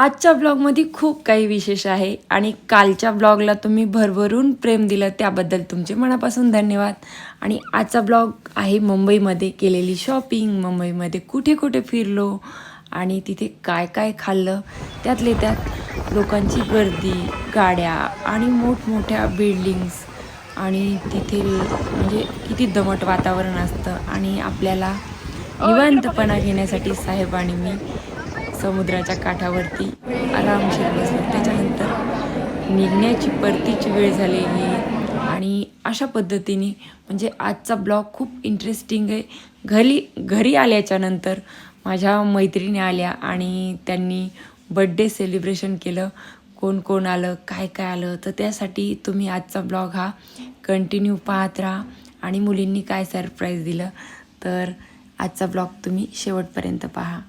आजच्या ब्लॉगमध्ये खूप काही विशेष आहे आणि कालच्या ब्लॉगला तुम्ही भरभरून प्रेम दिलं त्याबद्दल तुमचे मनापासून धन्यवाद. आणि आजचा ब्लॉग आहे मुंबईमध्ये केलेली शॉपिंग. मुंबईमध्ये कुठे कुठे फिरलो आणि तिथे काय काय खाल्लं त्यातले त्यात लोकांची गर्दी गाड्या आणि मोठमोठ्या बिल्डिंग्स आणि तिथे म्हणजे किती दमट वातावरण असतं आणि आपल्याला निवांतपणा घेण्यासाठी साहेब आणि मी समुद्राच्या काठावरती आरामशीर बसलो. त्याच्यानंतर निघण्याची परतीची वेळ झालेली आणि अशा पद्धतीने म्हणजे आजचा ब्लॉग खूप इंटरेस्टिंग आहे. घरी घरी आल्याच्यानंतर माझ्या मैत्रिणी आल्या आणि त्यांनी बड्डे सेलिब्रेशन केलं. कोण कोण आलं काय काय आलं? तर त्यासाठी तुम्ही आजचा ब्लॉग हा कंटिन्यू पाहत राहा आणि मुलींनी काय सरप्राईज दिलं. तर आजचा ब्लॉग तुम्ही शेवटपर्यंत पहा.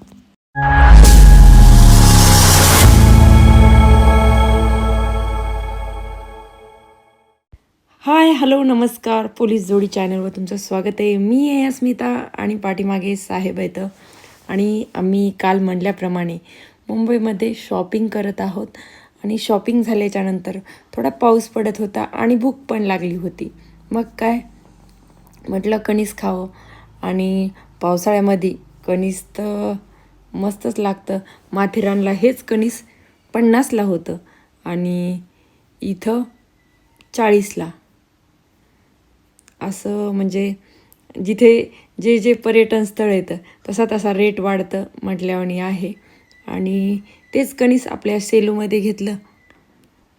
हाय हॅलो नमस्कार. पोलीस जोडी चॅनलवर तुमचं स्वागत आहे. मी आहे अस्मिता आणि पाठीमागे साहेब आहेत. आणि आम्ही काल म्हणल्याप्रमाणे मुंबईमध्ये शॉपिंग करत आहोत. आणि शॉपिंग झाल्याच्यानंतर थोडा पाऊस पडत होता आणि भूक पण लागली होती. मग काय? म्हटलं कणीस खावं. आणि पावसाळ्यामध्ये कणीस तर मस्तच लागतं. माथेरानला हेच कणीस पन्नासला होतं. आणि इथं चाळीसला. असं म्हणजे जिथे जे जे पर्यटन स्थळ येतं तसा तसा रेट वाढतं म्हटल्यावानी आहे. आणि तेच कणीस आपल्या सेलूमध्ये घेतलं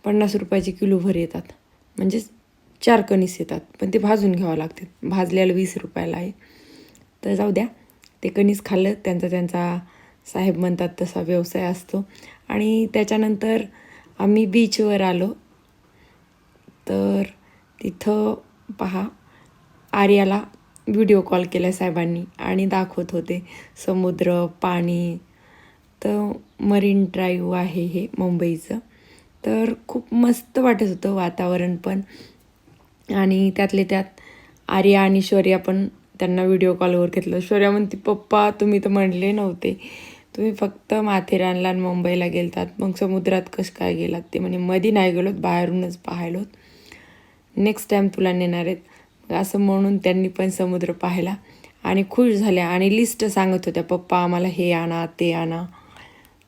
पन्नास रुपयाचे किलोभर येतात. म्हणजेच चार कणीस येतात पण ते भाजून घ्यावं लागते. भाजल्याला वीस रुपयाला आहे. तर जाऊ द्या ते कणीस खाल्लं त्यांचा त्यांचा साहेब म्हणतात तसा व्यवसाय असतो. आणि त्याच्यानंतर आम्ही बीचवर आलो. तर तिथं पहा आर्याला व्हिडिओ कॉल केला साहेबांनी आणि दाखवत होते. समुद्र पाणी तर मरीन ड्राईव्ह आहे हे मुंबईचं. तर खूप मस्त वाटत होतं वातावरण पण. आणि त्यातले त्यात आर्या आणि शौर्या पण त्यांना व्हिडिओ कॉलवर घेतलं. शौर्या म्हणते पप्पा तुम्ही तर म्हणले नव्हते. तुम्ही फक्त माथेरानला आणि मुंबईला गेलतात. मग समुद्रात कसं काय गेलात? ते म्हणे मधी नाही गेलोत बाहेरूनच पाहिलोत नेक्स्ट टाईम तुला नेणार आहेत. असं म्हणून त्यांनी पण समुद्र पाहिला. आणि खुश झाल्या. आणि लिस्ट सांगत होत्या पप्पा आम्हाला हे आणा ते आणा.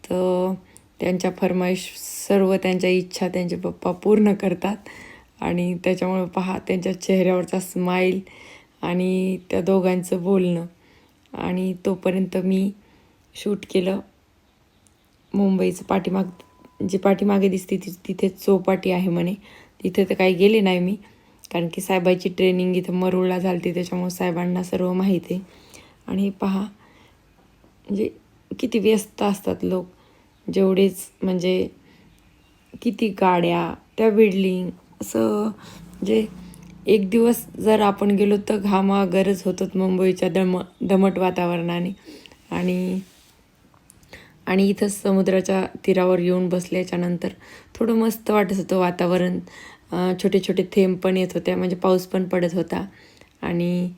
तर त्यांच्या फरमाईश सर्व त्यांच्या इच्छा त्यांचे पप्पा पूर्ण करतात. आणि त्याच्यामुळे पहा त्यांच्या चेहऱ्यावरचा स्माईल आणि त्या दोघांचं बोलणं. आणि तोपर्यंत मी शूट केलं. मुंबईचं पाठीमाग जी पाठीमागे दिसते ती तिथे चौपाटी आहे म्हणे. तिथे तर काही गेले नाही मी. कारण की साहेबाची ट्रेनिंग इथं मरुळला झाली त्याच्यामुळे साहेबांना सर्व माहिती आहे. आणि पहा म्हणजे किती व्यस्त असतात लोक. जेवढेच म्हणजे किती गाड्या त्या बिल्डिंग असं म्हणजे एक दिवस जर आपण गेलो तर घामा गरज होतोच मुंबईच्या दम दमट वातावरणाने. आणि आणि इथं समुद्राच्या तीरावर येऊन बसल्याच्यानंतर थोडं मस्त वाटत होतं वातावरण. छोटे छोटे थेंब पण येत होत्या म्हणजे पाऊस पण पडत होता. आणि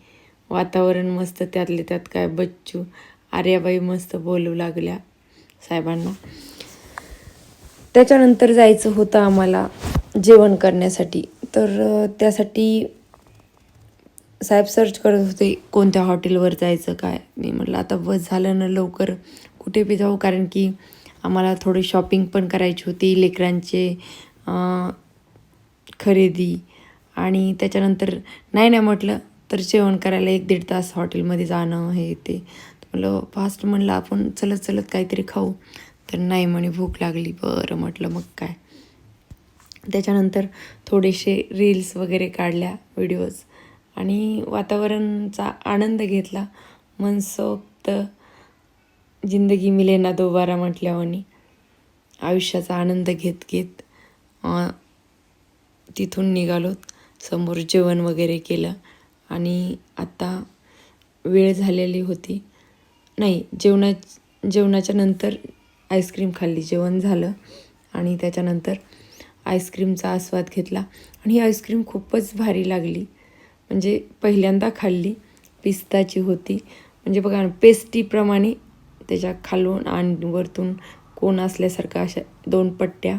वातावरण मस्त त्यातले त्यात काय बच्चू आर्याबाई मस्त बोलू लागल्या साहेबांना. त्याच्यानंतर जायचं होतं आम्हाला जेवण करण्यासाठी. तर त्यासाठी साहेब सर्च करत होते कोणत्या हॉटेलवर जायचं काय? मी म्हटलं आता बस झालं ना लवकर कुठे बी जाऊ? कारण की आम्हाला थोडी शॉपिंग पण करायची होती लेकरांचे खरेदी आणि त्याच्यानंतर नाही नाही म्हटलं तर जेवण करायला एक दीड तास हॉटेलमध्ये जाणं हे ते. म्हटलं फास्ट म्हणलं आपण चलत चलत काहीतरी खाऊ. तर नाही म्हणे भूक लागली. बरं म्हटलं मग काय? त्याच्यानंतर थोडेसे रील्स वगैरे काढल्या व्हिडिओज आणि वातावरणचा आनंद घेतला. मनसोक्त जिंदगी मिले ना दोबारा म्हटल्यावानी आयुष्याचा आनंद घेत घेत तिथून निघालोत समोर जेवण वगैरे केलं. आणि आत्ता वेळ झालेली होती. नाही जेवणा जेवणाच्या नंतर आईस्क्रीम खाल्ली. जेवण झालं आणि त्याच्यानंतर आईस्क्रीमचा आस्वाद घेतला. आणि ही आईस्क्रीम खूपच भारी लागली. म्हणजे पहिल्यांदा खाल्ली. पिस्ताची होती. म्हणजे बघा ना पेस्टीप्रमाणे त्याच्या खालून आणि वरतून कोण असल्यासारखं अशा दोन पट्ट्या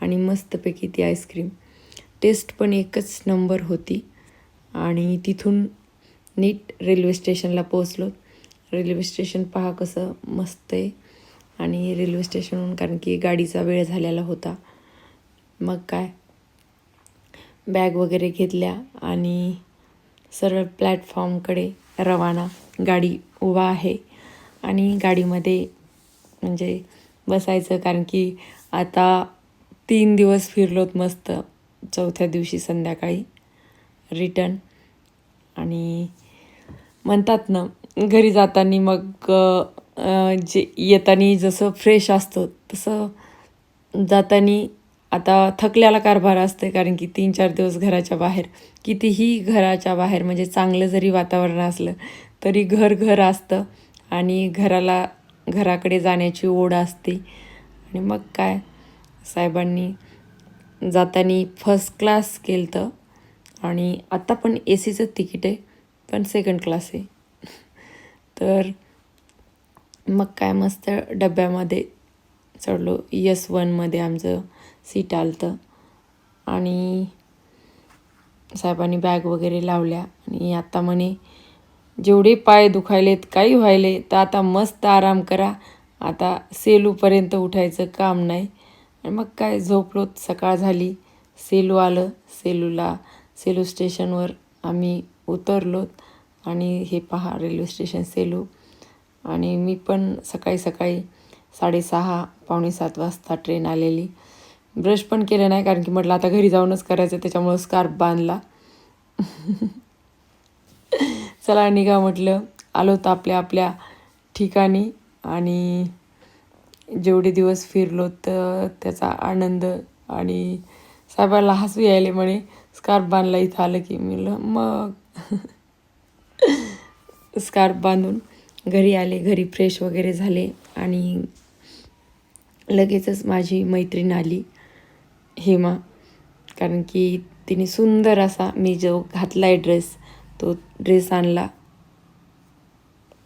आणि मस्तपैकी ती आईस्क्रीम. टेस्ट पण एकच नंबर होती. आणि तिथून नीट रेल्वे स्टेशनला पोचलो रेल्वे स्टेशन पहा कसं मस्त आहे. आणि रेल्वे स्टेशनहून कारण की गाडीचा वेळ झालेला होता. मग काय? बॅग वगैरे घेतल्या आणि सरळ प्लॅटफॉर्मकडे रवाना गाडी उभा आहे. आणि गाडीमध्ये म्हणजे बसायचं कारण की आता तीन दिवस फिरलोत मस्त. चौथ्या दिवशी संध्याकाळी रिटर्न आणि म्हणतात ना घरी जाताना मग जे येताना जसं फ्रेश असतं तसं जाताना आता थकल्याला कारभार असते कारण की तीन चार दिवस घराच्या बाहेर. कितीही घराच्या बाहेर म्हणजे चांगलं जरी वातावरण असलं तरी घर घर असतं आणि घराला घराकडे जाण्याची ओढ असते. आणि मग काय? साहेबांनी जाताना फर्स्ट क्लास केलं तर आणि आत्ता पण ए सीचं तिकीट आहे पण सेकंड क्लास आहे. तर मग काय मस्त डब्यामध्ये चढलो. यस वनमध्ये आमचं सीट आलं आणि साहेबांनी बॅग वगैरे लावल्या. आणि आता म्हणे जेवढे पाय दुखायलेत काही व्हायले तर आता मस्त आराम करा. आता सेलूपर्यंत उठायचं काम नाही. आणि मग काय झोपलोत सकाळ झाली. सेलू आलं सेलूला सेलू स्टेशनवर आम्ही उतरलोत आणि हे पहा रेल्वे स्टेशन सेलू. आणि मी पण सकाळी सकाळी साडेसहा पावणे सात वाजता ट्रेन आलेली. ब्रश पण केलं नाही कारण की म्हटलं आता घरी जाऊनच करायचं त्याच्यामुळं स्कार्फ बांधला. चला निघा म्हटलं. आलो तर आपल्या आपल्या ठिकाणी आणि जेवढे दिवस फिरलो तर त्याचा आनंद आणि साहेबाला हसू यायले म्हणे स्कार्फ बांधला इथं आलं की. मी मग? स्कार्फ बांधून घरी आले घरी फ्रेश वगैरे झाले आणि लगेचच माझी मैत्रीण आली हेमा. कारण की तिने सुंदर असा मी जो घातला आहे ड्रेस तो ड्रेस आणला.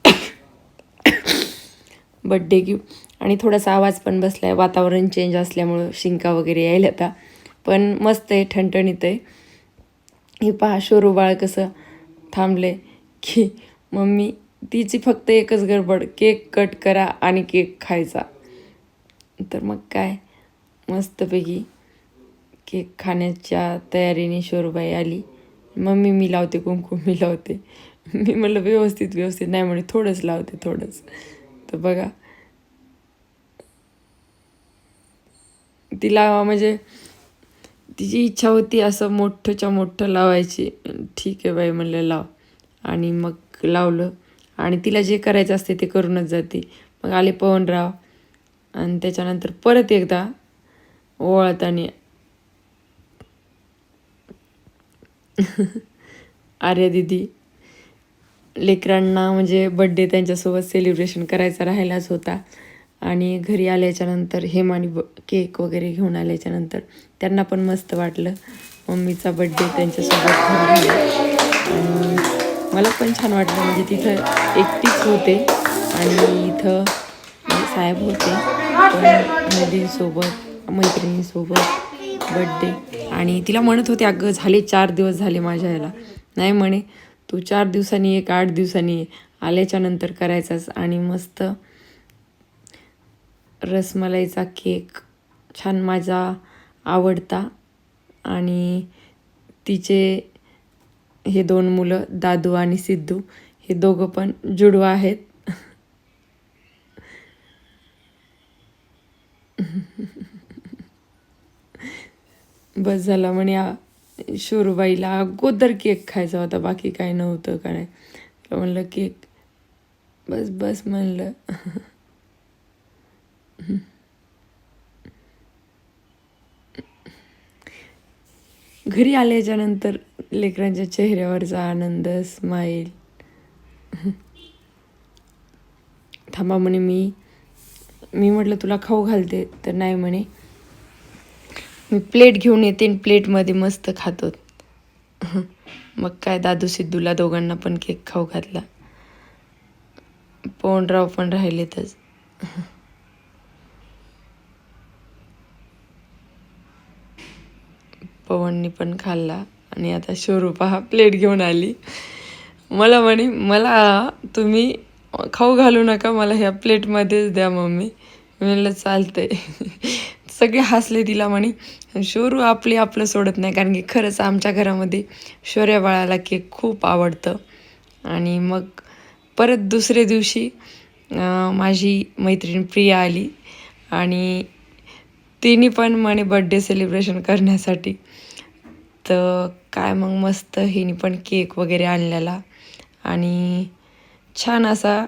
Birthday gift. आणि थोडासा आवाज पण बसला आहे वातावरण चेंज असल्यामुळं शिंका वगैरे यायला आता पण मस्त आहे ठणठणीत आहे. हे पहा शोरूबाळ कसं थांबले की मम्मी तिची फक्त एकच गडबड केक कट करा आणि केक खायचा. तर मग काय? मस्तपैकी केक खाण्याच्या तयारीने शोरूबाई आली. मम्मी मी लावते कुंकुम मी लावते. मी म्हटलं व्यवस्थित व्यवस्थित. नाही म्हणे थोडंच लावते थोडंच. तर बघा तिला म्हणजे तिची इच्छा होती असं मोठंच्या मोठं लावायची. ठीक आहे बाई म्हणलं लाव. आणि मग लावलं. आणि तिला जे करायचं असते ते करूनच जाते. मग आले पवनराव. आणि त्याच्यानंतर परत एकदा ओवाळताना आर्या दिदी लेकरांना म्हणजे बड्डे त्यांच्यासोबत सेलिब्रेशन करायचा राहिलाच होता. आणि घरी आल्याच्यानंतर हेमानी ब केक वगैरे घेऊन आल्याच्यानंतर त्यांना पण मस्त वाटलं. मम्मीचा बड्डे त्यांच्यासोबत मला पण छान वाटलं. म्हणजे तिथं एकटीच होते आणि इथं साहेब होते. पण मुलींसोबत मैत्रिणींसोबत बड्डे आणि तिला म्हणत होते अगं झाले चार दिवस झाले माझ्या याला नाही म्हणे तू चार दिवसांनी एक आठ दिवसांनी आल्याच्यानंतर करायचास. करायचाच आणि मस्त रसमलाईचा केक छान माझा आवडता. आणि तिचे हे दोन मुलं दादू आणि सिद्धू हे दोघं पण जुडवा आहेत. बस झाला म्हणे आ- शोरूबाईला अगोदर केक खायचा होता बाकी काय नव्हतं काय म्हणलं केक. बस बस म्हणलं. घरी आल्याच्यानंतर लेकरांच्या चेहऱ्यावरचा आनंद स्माईल थांबा म्हणे मी मी म्हटलं तुला खाऊ घालते. तर नाही म्हणे. मी प्लेट घेऊन येते आणि प्लेटमध्ये मस्त खातो. मग काय दादू सिद्धूला दोघांना पण केक खाऊ घातला. पोंडराव पण राहिलेतच. पवननी पण खाल्ला आणि आता शोरूपा हा प्लेट घेऊन आली. मला म्हणे मला तुम्ही खाऊ घालू नका मला ह्या प्लेटमध्येच द्या मम्मी. मी म्हणलं चालतंय. सगळे हसले तिला म्हणे शोरू आपली आपलं सोडत नाही कारण की खरंच आमच्या घरामध्ये शौर्या बाळाला केक खूप आवडतं. आणि मग परत दुसऱ्या दिवशी माझी मैत्रीण प्रिया आली आणि तिने पण म्हणे बड्डे सेलिब्रेशन करण्यासाठी. तर काय मग मस्त हिने पण केक वगैरे आणलेला. आणि छान असा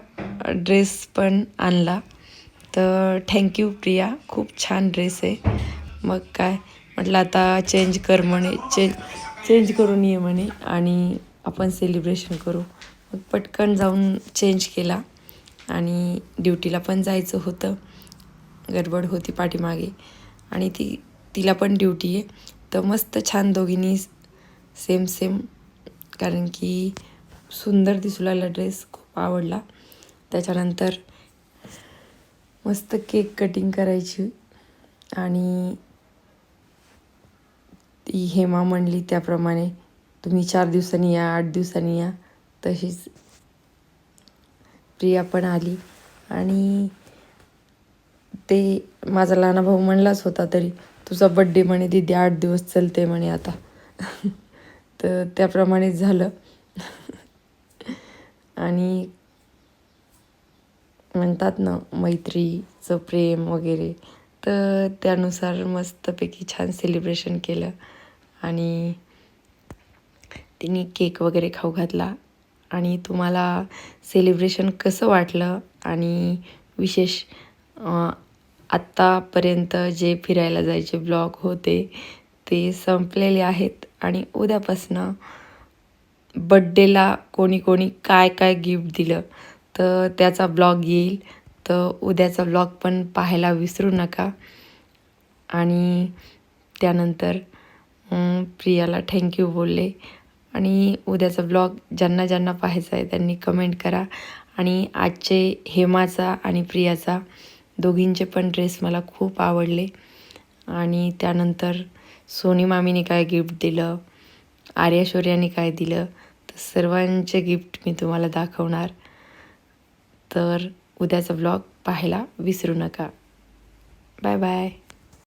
ड्रेस पण आणला. तर थँक्यू प्रिया खूप छान ड्रेस आहे. मग काय म्हटलं आता चेंज कर म्हणे चेंज चेंज करून ये म्हणे आणि आपण सेलिब्रेशन करू. मग पटकन जाऊन चेंज केला आणि ड्युटीला पण जायचं होतं. गडबड होती पाठीमागे. आणि ती तिला पण ड्युटी आहे. तर मस्त छान दोघींनी सेम सेम कारण की सुंदर दिसू लागला ड्रेस खूप आवडला. त्याच्यानंतर मस्त केक कटिंग करायची. आणि ती हेमा म्हणली त्याप्रमाणे तुम्ही चार दिवसांनी या आठ दिवसांनी या. तशीच प्रिया पण आली. आणि ते माझा लहाना भाऊ म्हणलाच होता तरी तुझा बड्डे म्हणे दिदी आठ दिवस चलते म्हणे आता. तर त्याप्रमाणेच झालं. आणि म्हणतात ना मैत्रीचं प्रेम वगैरे तर त्यानुसार मस्तपैकी छान सेलिब्रेशन केलं. आणि तिने केक वगैरे खाऊ घातला. आणि तुम्हाला सेलिब्रेशन कसं वाटलं? आणि विशेष आत्तापर्यंत जे फिरायला जायचे ब्लॉग होते ते संपलेले आहेत. आणि उद्यापासनं बड्डेला कोणी कोणी काय काय गिफ्ट दिलं तर त्याचा ब्लॉग येईल. तर उद्याचा ब्लॉग पण पाहायला विसरू नका. आणि त्यानंतर प्रियाला थँक्यू बोलले. आणि उद्याचा ब्लॉग ज्यांना ज्यांना पाहायचा आहे त्यांनी कमेंट करा. आणि आजचे हेमाचा आणि प्रियाचा दोघींचे पण ड्रेस मला खूप आवडले. आणि त्यानंतर सोनी मामीने काय गिफ्ट दिलं आर्या शौर्याने काय दिलं तर सर्वांचे गिफ्ट मी तुम्हाला दाखवणार. तर उद्याचा ब्लॉग पाहायला विसरू नका. Bye bye